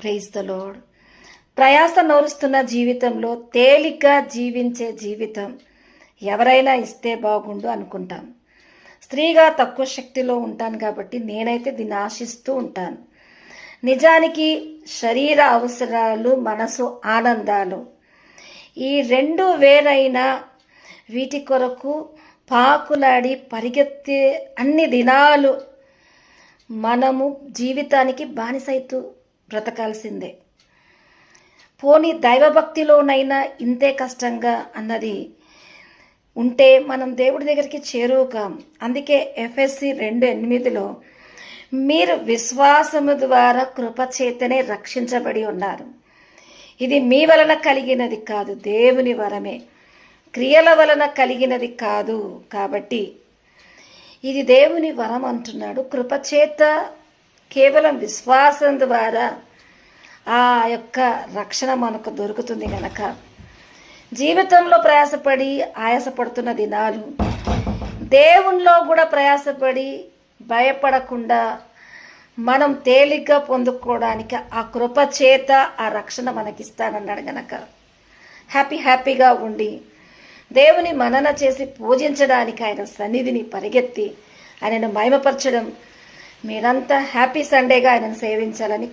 Praise the load ప్రయాస నోరుస్తున్న జీవితంలో తేలిగ్గా జీవించే జీవితం ఎవరైనా ఇస్తే బాగుండు అనుకుంటాం. స్త్రీగా తక్కువ శక్తిలో ఉంటాను కాబట్టి నేనైతే దీన్ని ఆశిస్తూ ఉంటాను. నిజానికి శరీర అవసరాలు మనసు ఆనందాలు. ఈ రెండు వేరైన వీటి కొరకు పాకులాడి పరిగెత్తే అన్ని దినాలు మనము జీవితానికి బానిసైతూ బ్రతకాల్సిందే. పోనీ దైవభక్తిలోనైనా ఇంతే కష్టంగా అన్నది ఉంటే మనం దేవుడి దగ్గరికి చేరువుకాం. అందుకే ఎఫ్ఎస్సి రెండు ఎనిమిదిలో మీరు విశ్వాసము ద్వారా కృపచేతనే రక్షించబడి ఉన్నారు. ఇది మీ వలన కలిగినది కాదు దేవుని వరమే. క్రియల వలన కలిగినది కాదు కాబట్టి ఇది దేవుని వరం అంటున్నాడు. కృపచేత కేవలం విశ్వాసం ద్వారా ఆ యొక్క రక్షణ మనకు దొరుకుతుంది గనక. జీవితంలో ప్రయాసపడి ఆయాసపడుతున్న దినాలు దేవునిలో కూడా ప్రయాసపడి భయపడకుండా మనం తేలిగ్గా పొందుకోవడానికి ఆ కృప చేత ఆ రక్షణ మనకిస్తానన్నాడు గనక. హ్యాపీ హ్యాపీగా ఉండి దేవుని మనన చేసి పూజించడానికి ఆయన సన్నిధిని పరిగెత్తి ఆయనను మహిమపరచడం మీరంతా హ్యాపీ సండేగా ఆయనను సేవించాలని